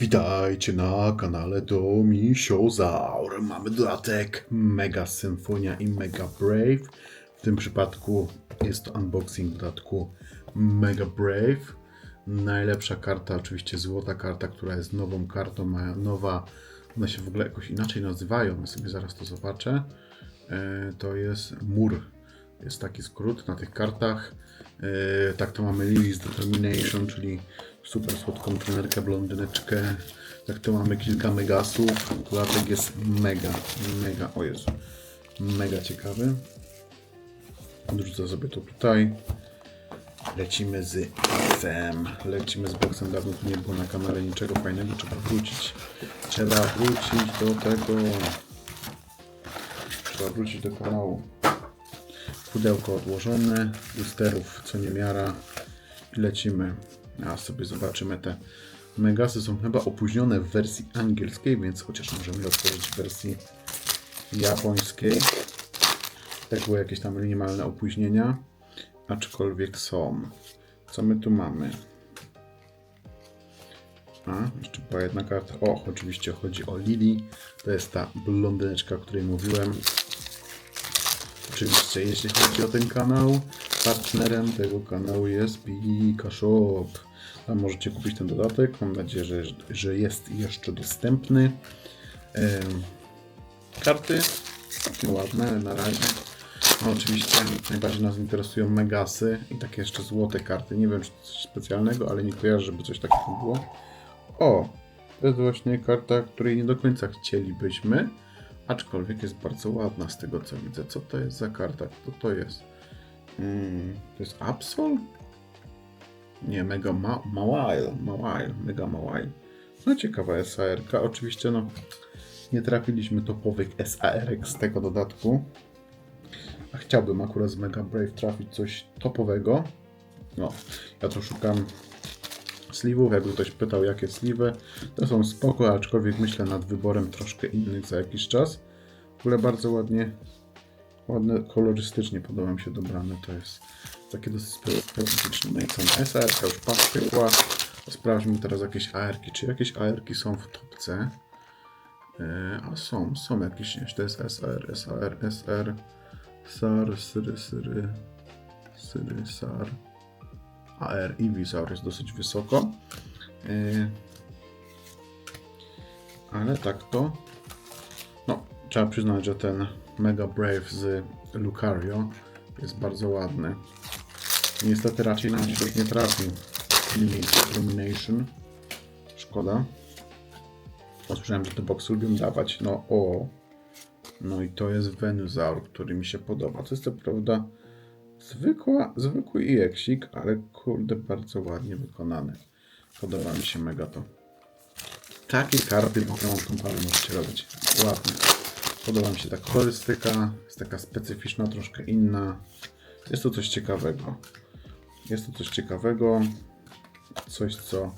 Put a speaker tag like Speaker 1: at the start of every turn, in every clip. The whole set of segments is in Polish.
Speaker 1: Witajcie na kanale Domisiozaur. Mamy dodatek Mega Symfonia i Mega Brave. W tym przypadku jest to unboxing dodatku Mega Brave. Najlepsza karta, oczywiście złota karta, która jest nową kartą, ma nowa, one się w ogóle jakoś inaczej nazywają, ja sobie zaraz to zobaczę. E, To jest mur, jest taki skrót na tych kartach. E, Tak to mamy Lily's Determination, czyli super słodką trenerkę, blondyneczkę. Tak to mamy kilka megasów. Dodatek jest mega, mega, o Jezu, mega ciekawy. Odrzucę sobie to tutaj. Lecimy z boxem. Lecimy z boxem. Dawno tu nie było na kanale niczego fajnego. Trzeba wrócić. Trzeba wrócić do tego. Trzeba wrócić do kanału. Pudełko odłożone. Lusterów co niemiara. I lecimy. A sobie zobaczymy te megasy są chyba opóźnione w wersji angielskiej, więc chociaż możemy otworzyć w wersji japońskiej. Tak były jakieś tam minimalne opóźnienia, aczkolwiek są. Co my tu mamy? A, jeszcze była jedna karta. O, oczywiście chodzi o Lily. To jest ta blondyneczka, o której mówiłem. Oczywiście, jeśli chodzi o ten kanał, partnerem tego kanału jest Pika Shop. Tam możecie kupić ten dodatek. Mam nadzieję, że, że jest jeszcze dostępny. Em, karty takie ładne na razie. No, oczywiście najbardziej nas interesują megasy i takie jeszcze złote karty. Nie wiem, czy coś specjalnego, ale nie kojarzę, żeby coś takiego było. O, to jest właśnie karta, której nie do końca chcielibyśmy, aczkolwiek jest bardzo ładna z tego co widzę. Co to jest za karta? Kto to jest? Mm, to jest Absol? Nie, Mega Ma Mawile, Mawile, Mega Mawile. No ciekawa SAR-ka. Oczywiście no nie trafiliśmy topowych SAR-ek z tego dodatku. A chciałbym akurat z Mega Brave trafić coś topowego. No, ja tu szukam sliwów. Jakby ktoś pytał, jakie sliwy, to są spoko, aczkolwiek myślę nad wyborem troszkę innych za jakiś czas. W ogóle bardzo ładnie, ładne, kolorystycznie podoba mi się dobrane. To jest takie dosyć spe- specyficzne. No i ten SR już pachła. Sprawdźmy teraz jakieś AR-ki. Czy jakieś AR-ki są w topce? E, a są, są jakieś, to jest SR, SAR, SR, SAR, SYRY, SYRY, SYRY, SAR. AR i Wizaur jest dosyć wysoko. Yy, Ale tak to. No, trzeba przyznać, że ten Mega Brave z Lucario jest bardzo ładny. Niestety raczej nam się nie trafi. Limit Illumination. Szkoda. Słyszałem, że te boxy lubią dawać. No o. No i to jest Venusaur, który mi się podoba. To jest to prawda zwykła, zwykły EXik, ale kurde bardzo ładnie wykonany. Podoba mi się mega to. Takie karty Pokémon Company możecie robić. Ładnie. Podoba mi się ta kolorystyka. Jest taka specyficzna, troszkę inna. Jest to coś ciekawego. Jest to coś ciekawego. Coś co...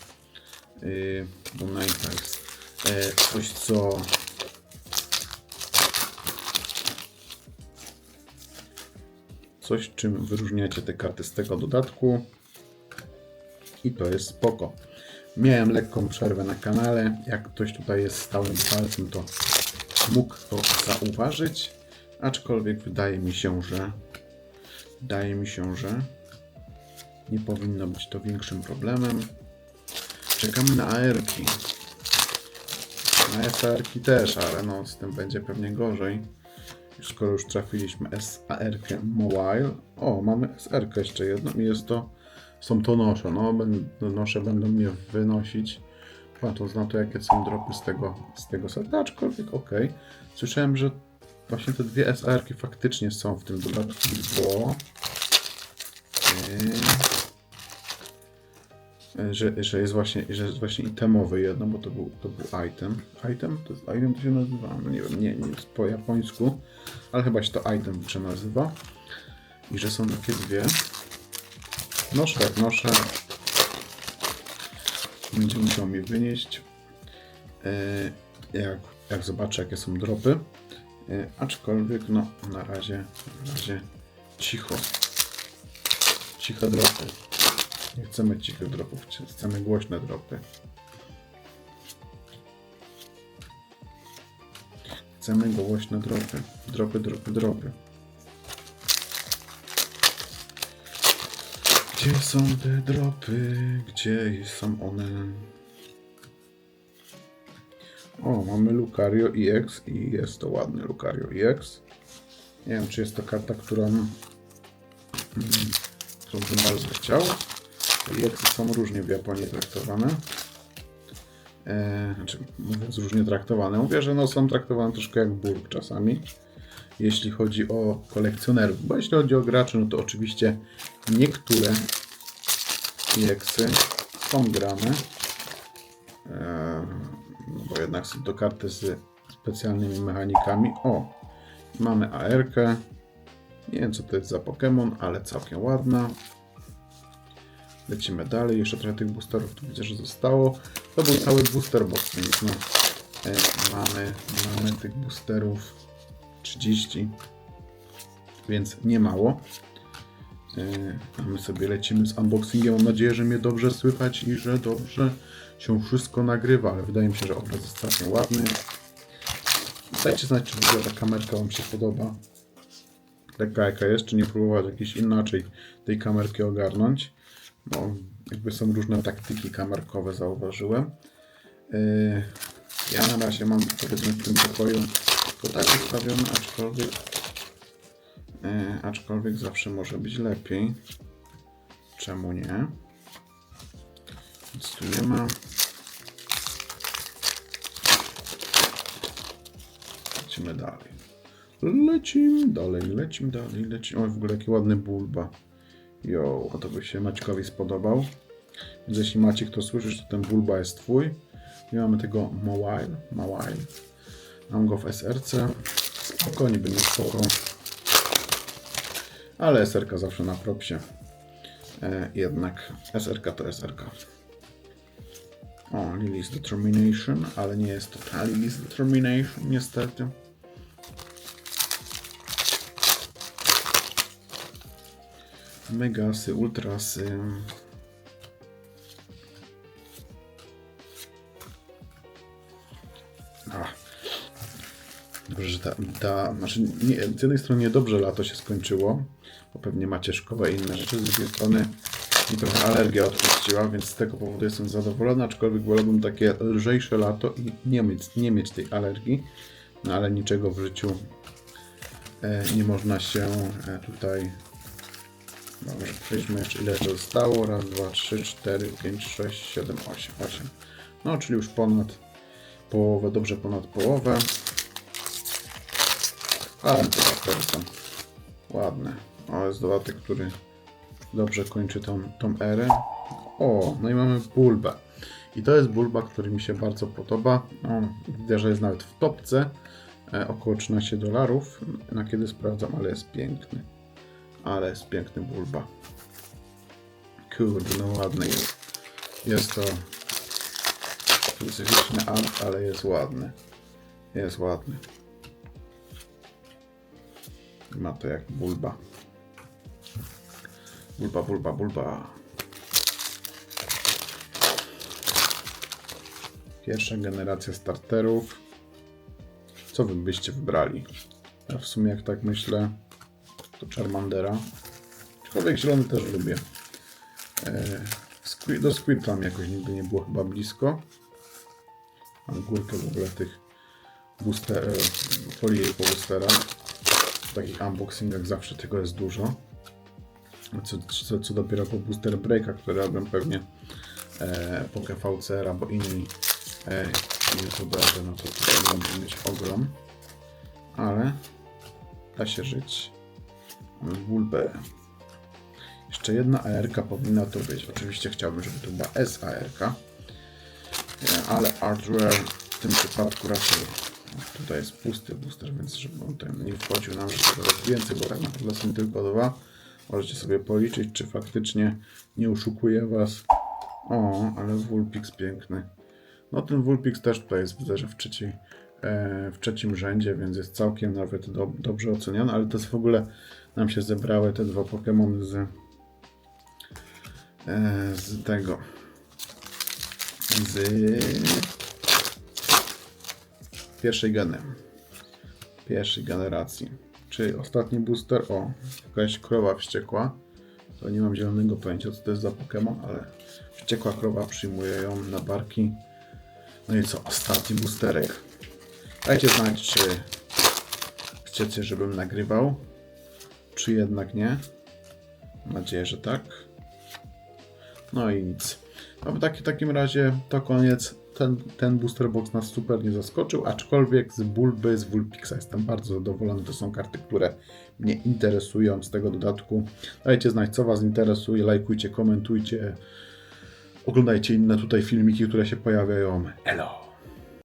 Speaker 1: Yy, bo Nighthawks. Yy, coś co coś, czym wyróżniacie te karty z tego dodatku. I to jest spoko. Miałem lekką przerwę na kanale. Jak ktoś tutaj jest stałym palcem, to mógł to zauważyć. Aczkolwiek wydaje mi się, że wydaje mi się, że nie powinno być to większym problemem. Czekamy na AR-ki. Na SR-ki też, ale no z tym będzie pewnie gorzej. Skoro już trafiliśmy SAR-kę Mobile. O, mamy SR-kę jeszcze jedną i jest to. Są to nosze. No, nosze będą mnie wynosić. Patrząc na to, jakie są dropy z tego, z tego seta, aczkolwiek ok. Słyszałem, że właśnie te dwie SAR-ki faktycznie są w tym dodatku, bo. Yy, że, że jest właśnie, że jest właśnie itemowy jedno, bo to był, to był item. Item? To jest item to się nazywa? No nie wiem, nie, nie po japońsku, ale chyba się to item czy. I że są takie dwie. Noszę jak noszę. Będzie musiał mi wynieść. E, jak, jak zobaczę, jakie są dropy. E, aczkolwiek, no, na razie, na razie cicho. Ciche dropy. Nie chcemy cichych dropów, chcemy głośne dropy. Chcemy głośne dropy. Dropy, dropy, dropy. Gdzie są te dropy? Gdzie są one? O, mamy Lucario EX i jest to ładny Lucario EX. Nie wiem, czy jest to karta, którą, mm, którą bym bardzo chciał. EX są różnie w Japonii traktowane. E, znaczy, mówiąc różnie traktowane, mówię, że no, są traktowane troszkę jak burg czasami, jeśli chodzi o kolekcjonerów. Bo jeśli chodzi o graczy, no to oczywiście niektóre EXy są grane. E, no bo jednak są to karty z specjalnymi mechanikami. O, mamy AR-kę. Nie wiem co to jest za Pokémon, ale całkiem ładna. Lecimy dalej. Jeszcze trochę tych boosterów tu widzę, że zostało. To był cały booster box, więc no, e, mamy, mamy tych boosterów 30, więc nie mało. E, a my sobie lecimy z unboxingiem. Mam nadzieję, że mnie dobrze słychać i że dobrze się wszystko nagrywa, ale wydaje mi się, że obraz jest całkiem ładny. Dajcie znać, czy w ogóle ta kamerka Wam się podoba. Taka jaka jest, czy nie próbować jakiś inaczej tej kamerki ogarnąć. Bo jakby są różne taktyki kamerkowe, zauważyłem. Yy, ja na razie mam powiedzmy w tym pokoju to tak ustawione, aczkolwiek yy, aczkolwiek zawsze może być lepiej. Czemu nie? Nic tu nie ma. Lecimy dalej. Lecimy dalej, lecimy dalej, lecimy. O, w ogóle jaki ładny bulba. Jo, a to by się Maćkowi spodobał. Więc jeśli Maciek to słyszysz, to ten bulba jest twój. I mamy tego Mawile, Mawile. Mam go w SRC. Spokojnie będzie spoko. Ale SRK zawsze na propsie. E, jednak SRK to SRK. O, Lily's Determination, ale nie jest to ta Lily's Determination, niestety. Megasy, ultrasy. Dobrze, że ta, ta znaczy nie, z jednej strony niedobrze lato się skończyło, bo pewnie macie szkołę i inne rzeczy, z drugiej strony mi trochę alergia odpuściła, więc z tego powodu jestem zadowolony, aczkolwiek wolałbym takie lżejsze lato i nie mieć, nie mieć tej alergii, no ale niczego w życiu e, nie można się e, tutaj Dobrze, przejdźmy jeszcze ile to zostało. Raz, dwa, trzy, cztery, pięć, sześć, siedem, osiem. Osiem. No, czyli już ponad połowę, dobrze ponad połowę. Dodatkowe są ładne. O, jest dodatek, który dobrze kończy tą, tą erę. O, no i mamy bulbę. I to jest bulba, który mi się bardzo podoba. No, widzę, że jest nawet w topce. E, około 13 dolarów. Na kiedy sprawdzam, ale jest piękny. Ale jest piękny bulba. Kurde, no ładny jest. Jest to specyficzny art, ale jest ładny. Jest ładny. Ma to jak bulba. Bulba, bulba, bulba. Pierwsza generacja starterów. Co wy byście wybrali? Ja w sumie jak tak myślę, to Charmandera. Aczkolwiek zielony też lubię. E, Squid, do Squirtlam jakoś nigdy nie było chyba blisko. Mam górkę w ogóle tych booster, e, folii po boosterach. Takich unboxingach zawsze tego jest dużo. Co, co, co dopiero po booster breaka, które robią pewnie e, po KVCR albo inni e, youtuberzy, no to tutaj będą mieć ogrom. Ale da się żyć. Bulbę. Jeszcze jedna ARK powinna to być. Oczywiście chciałbym, żeby to była SARK. Ale Artware w tym przypadku raczej tutaj jest pusty booster, więc żeby on tutaj nie wchodził nam, coraz więcej, bo tak naprawdę są tylko dwa. Możecie sobie policzyć, czy faktycznie nie oszukuje Was. O, ale Vulpix piękny. No ten Vulpix też tutaj jest, widzę, że w, trzeciej, e, w trzecim rzędzie, więc jest całkiem nawet do, dobrze oceniony, ale to jest w ogóle, nam się zebrały te dwa Pokémony z, e, z tego, z pierwszej geny. pierwszej generacji. Czy ostatni booster? O, jakaś krowa wściekła. To nie mam zielonego pojęcia, co to jest za Pokémon, ale wściekła krowa przyjmuje ją na barki. No i co, ostatni boosterek. Dajcie znać, czy chcecie, żebym nagrywał, czy jednak nie. Mam nadzieję, że tak. No i nic. No w taki, takim razie to koniec. Ten, ten booster box nas super nie zaskoczył, aczkolwiek z Bulby, z Vulpixa jestem bardzo zadowolony. To są karty, które mnie interesują z tego dodatku. Dajcie znać, co Was interesuje, lajkujcie, komentujcie. Oglądajcie inne tutaj filmiki, które się pojawiają. Elo!